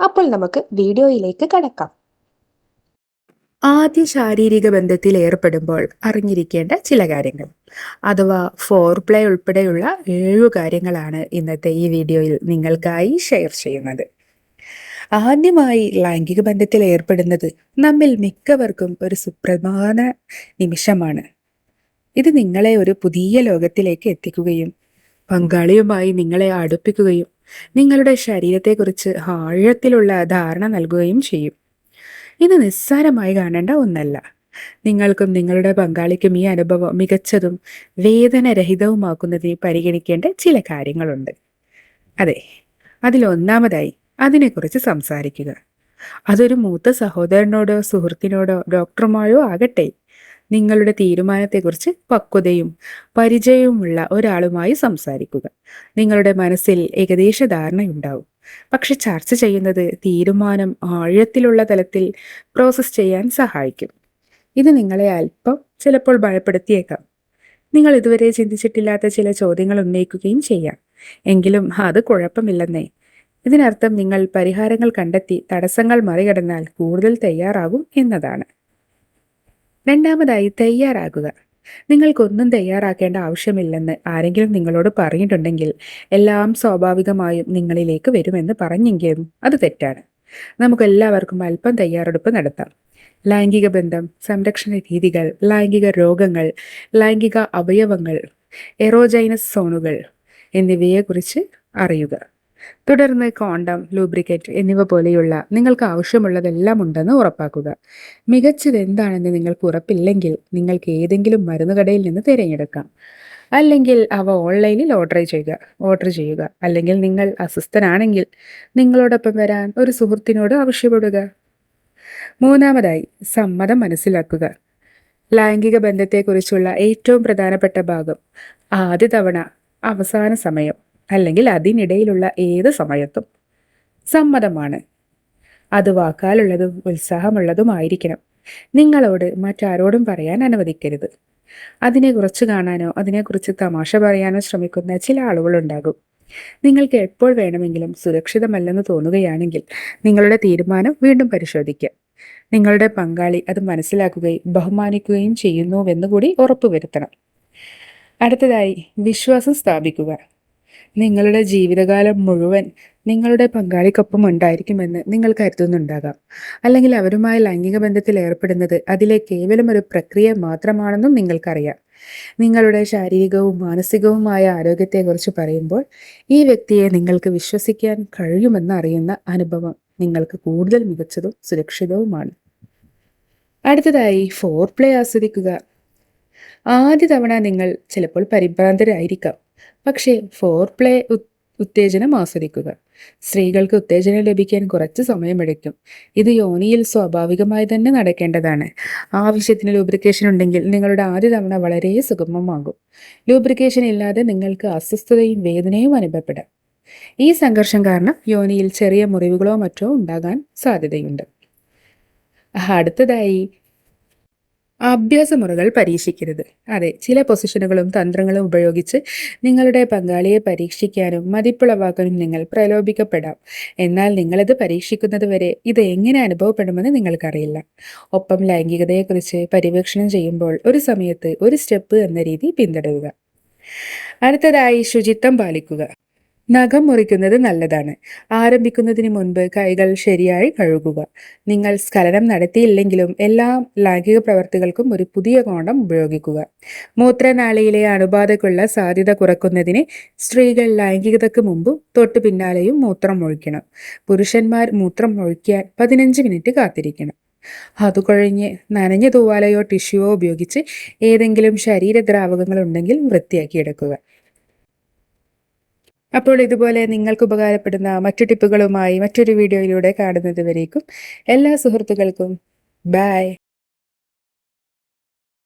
അപ്പോൾ നമുക്ക് വീഡിയോയിലേക്ക് കടക്കാം. ആദ്യ ശാരീരിക ബന്ധത്തിൽ ഏർപ്പെടുമ്പോൾ അറിഞ്ഞിരിക്കേണ്ട ചില കാര്യങ്ങൾ അഥവാ ഫോർ പ്ലേ ഉൾപ്പെടെയുള്ള ഏഴു കാര്യങ്ങളാണ് ഇന്നത്തെ ഈ വീഡിയോയിൽ നിങ്ങൾക്കായി ഷെയർ ചെയ്യുന്നത്. ആദ്യമായി ലൈംഗിക ബന്ധത്തിൽ ഏർപ്പെടുന്നത് നമ്മിൽ മിക്കവർക്കും ഒരു സുപ്രധാന നിമിഷമാണ്. ഇത് നിങ്ങളെ ഒരു പുതിയ ലോകത്തിലേക്ക് എത്തിക്കുകയും പങ്കാളിയുമായി നിങ്ങളെ അടുപ്പിക്കുകയും നിങ്ങളുടെ ശരീരത്തെക്കുറിച്ച് ആഴത്തിലുള്ള ധാരണ നൽകുകയും ചെയ്യും. ഇത് നിസ്സാരമായി കാണേണ്ട ഒന്നല്ല. നിങ്ങൾക്കും നിങ്ങളുടെ പങ്കാളിക്കും ഈ അനുഭവം മികച്ചതും വേദനരഹിതവുമാക്കുന്നതിന് പരിഗണിക്കേണ്ട ചില കാര്യങ്ങളുണ്ട്. അതെ അതിലൊന്നാമതായി അതിനെക്കുറിച്ച് സംസാരിക്കുക. അതൊരു മൂത്ത സഹോദരനോടോ സുഹൃത്തിനോടോ ഡോക്ടറുമായോ ആകട്ടെ. നിങ്ങളുടെ തീരുമാനത്തെക്കുറിച്ച് പക്വതയും പരിചയവുമുള്ള ഒരാളുമായി സംസാരിക്കുക. നിങ്ങളുടെ മനസ്സിൽ ഏകദേശ ധാരണയുണ്ടാവും. പക്ഷെ ചർച്ച ചെയ്യുന്നത് തീരുമാനം ആഴത്തിലുള്ള തലത്തിൽ പ്രോസസ്സ് ചെയ്യാൻ സഹായിക്കും. ഇത് നിങ്ങളെ അല്പം ചിലപ്പോൾ ഭയപ്പെടുത്തിയേക്കാം. നിങ്ങൾ ഇതുവരെ ചിന്തിച്ചിട്ടില്ലാത്ത ചില ചോദ്യങ്ങൾ ഉന്നയിക്കുകയും ചെയ്യാം. എങ്കിലും അത് കുഴപ്പമില്ലെന്നേ. ഇതിനർത്ഥം നിങ്ങൾ പരിഹാരങ്ങൾ കണ്ടെത്തി തടസ്സങ്ങൾ മറികടന്നാൽ കൂടുതൽ തയ്യാറാകും എന്നതാണ്. രണ്ടാമതായി തയ്യാറാകുക. നിങ്ങൾക്കൊന്നും തയ്യാറാക്കേണ്ട ആവശ്യമില്ലെന്ന് ആരെങ്കിലും നിങ്ങളോട് പറഞ്ഞിട്ടുണ്ടെങ്കിൽ എല്ലാം സ്വാഭാവികമായും നിങ്ങളിലേക്ക് വരുമെന്ന് പറഞ്ഞെങ്കിലും അത് തെറ്റാണ്. നമുക്കെല്ലാവർക്കും അല്പം തയ്യാറെടുപ്പ് നടത്താം. ലൈംഗിക ബന്ധം സംരക്ഷണ രീതികൾ ലൈംഗിക രോഗങ്ങൾ ലൈംഗിക അവയവങ്ങൾ എറോജൈനസ് സോണുകൾ എന്നിവയെക്കുറിച്ച് അറിയുക. തുടർന്ന് കോണ്ടം ലൂബ്രിക്കറ്റ് എന്നിവ പോലെയുള്ള നിങ്ങൾക്ക് ആവശ്യമുള്ളതെല്ലാം ഉണ്ടെന്ന് ഉറപ്പാക്കുക. മികച്ചത് എന്താണെന്ന് നിങ്ങൾക്ക് ഉറപ്പില്ലെങ്കിൽ നിങ്ങൾക്ക് ഏതെങ്കിലും മരുന്നുകടയിൽ നിന്ന് തിരഞ്ഞെടുക്കാം. അല്ലെങ്കിൽ അവ ഓൺലൈനിൽ ഓർഡർ ചെയ്യുക ഓർഡർ ചെയ്യുക. അല്ലെങ്കിൽ നിങ്ങൾ അസ്വസ്ഥനാണെങ്കിൽ നിങ്ങളോടൊപ്പം വരാൻ ഒരു സുഹൃത്തിനോട് ആവശ്യപ്പെടുക. മൂന്നാമതായി സമ്മതം മനസ്സിലാക്കുക. ലൈംഗിക ബന്ധത്തെക്കുറിച്ചുള്ള ഏറ്റവും പ്രധാനപ്പെട്ട ഭാഗം ആദ്യ തവണ അവസാന സമയം. അല്ലെങ്കിൽ അതിനിടയിലുള്ള ഏത് സമയത്തും സമ്മതമാണ്. അത് വാക്കാലുള്ളതും ഉത്സാഹമുള്ളതുമായിരിക്കണം. നിങ്ങളോട് മറ്റാരോടും പറയാൻ അനുവദിക്കരുത്. അതിനെക്കുറിച്ച് കാണാനോ അതിനെക്കുറിച്ച് തമാശ പറയാനോ ശ്രമിക്കുന്ന ചില ആളുകളുണ്ടാകും. നിങ്ങൾക്ക് എപ്പോൾ വേണമെങ്കിലും സുരക്ഷിതമല്ലെന്ന് തോന്നുകയാണെങ്കിൽ നിങ്ങളുടെ തീരുമാനം വീണ്ടും പരിശോധിക്കുക നിങ്ങളുടെ പങ്കാളി അത് മനസ്സിലാക്കുകയും ബഹുമാനിക്കുകയും ചെയ്യുന്നുവെന്ന് കൂടി ഉറപ്പുവരുത്തണം. അടുത്തതായി വിശ്വാസം സ്ഥാപിക്കുക. നിങ്ങളുടെ ജീവിതകാലം മുഴുവൻ നിങ്ങളുടെ പങ്കാളിക്കൊപ്പം ഉണ്ടായിരിക്കുമെന്ന് നിങ്ങൾ കരുതുന്നുണ്ടാകാം. അല്ലെങ്കിൽ അവരുമായി ലൈംഗിക ബന്ധത്തിൽ ഏർപ്പെടുന്നത് അതിലെ കേവലം ഒരു പ്രക്രിയ മാത്രമാണെന്നും നിങ്ങൾക്കറിയാം. നിങ്ങളുടെ ശാരീരികവും മാനസികവുമായ ആരോഗ്യത്തെക്കുറിച്ച് പറയുമ്പോൾ ഈ വ്യക്തിയെ നിങ്ങൾക്ക് വിശ്വസിക്കാൻ കഴിയുമെന്ന് അറിയുന്ന അനുഭവം നിങ്ങൾക്ക് കൂടുതൽ മികച്ചതും സുരക്ഷിതവുമാണ്. അടുത്തതായി ഫോർ പ്ലേ ആസ്വദിക്കുക. ആദ്യ തവണ നിങ്ങൾ ചിലപ്പോൾ പരിഭ്രാന്തരായിരിക്കാം. പക്ഷേ ഫോർ പ്ലേ ഉത്തേജനം ആസ്വദിക്കുക. സ്ത്രീകൾക്ക് ഉത്തേജനം ലഭിക്കാൻ കുറച്ച് സമയമെടുക്കും. ഇത് യോനിയിൽ സ്വാഭാവികമായി തന്നെ നടക്കേണ്ടതാണ്. ആവശ്യത്തിന് ലൂബ്രിക്കേഷൻ ഉണ്ടെങ്കിൽ നിങ്ങളുടെ ആദ്യ തവണ വളരെ സുഗമമാകും. ലൂബ്രിക്കേഷൻ ഇല്ലാതെ നിങ്ങൾക്ക് അസ്വസ്ഥതയും വേദനയും അനുഭവപ്പെടാം. ഈ സംഘർഷം കാരണം യോനിയിൽ ചെറിയ മുറിവുകളോ മറ്റോ ഉണ്ടാകാൻ സാധ്യതയുണ്ട്. അടുത്തതായി അഭ്യാസമുറകൾ പരീക്ഷിക്കരുത്. അതെ ചില പൊസിഷനുകളും തന്ത്രങ്ങളും ഉപയോഗിച്ച് നിങ്ങളുടെ പങ്കാളിയെ പരീക്ഷിക്കാനും മതിപ്പുളവാക്കാനും നിങ്ങൾ പ്രലോഭിക്കപ്പെടാം. എന്നാൽ നിങ്ങളിത് പരീക്ഷിക്കുന്നത് വരെ ഇത് എങ്ങനെ അനുഭവപ്പെടുമെന്ന് നിങ്ങൾക്കറിയില്ല. ഒപ്പം ലൈംഗികതയെക്കുറിച്ച് പര്യവേക്ഷണം ചെയ്യുമ്പോൾ ഒരു സമയത്ത് ഒരു സ്റ്റെപ്പ് എന്ന രീതി പിന്തുടരുക. അടുത്തതായി ശുചിത്വം പാലിക്കുക. നഖം മുറിക്കുന്നത് നല്ലതാണ്. ആരംഭിക്കുന്നതിന് മുൻപ് കൈകൾ ശരിയായി കഴുകുക. നിങ്ങൾ സ്ഖലനം നടത്തിയില്ലെങ്കിലും എല്ലാ ലൈംഗിക പ്രവർത്തികൾക്കും ഒരു പുതിയ കോണ്ടം ഉപയോഗിക്കുക. മൂത്രനാളിയിലെ അണുബാധക്കുള്ള സാധ്യത കുറക്കുന്നതിന് സ്ത്രീകൾ ലൈംഗികതയ്ക്ക് മുമ്പും തൊട്ടു പിന്നാലെയും മൂത്രം ഒഴിക്കണം. പുരുഷന്മാർ മൂത്രം ഒഴിക്കാൻ പതിനഞ്ച് മിനിറ്റ് കാത്തിരിക്കണം. അത് കഴിഞ്ഞ് നനഞ്ഞ തൂവാലയോ ടിഷ്യൂവോ ഉപയോഗിച്ച് ഏതെങ്കിലും ശരീരദ്രാവകങ്ങൾ ഉണ്ടെങ്കിൽ വൃത്തിയാക്കിയെടുക്കുക. അപ്പോൾ ഇതുപോലെ നിങ്ങൾക്ക് ഉപകാരപ്പെടുന്ന മറ്റു ടിപ്പുകളുമായി മറ്റൊരു വീഡിയോയിലൂടെ കാണുന്നത് വരേക്കും എല്ലാ സുഹൃത്തുക്കൾക്കും ബൈ.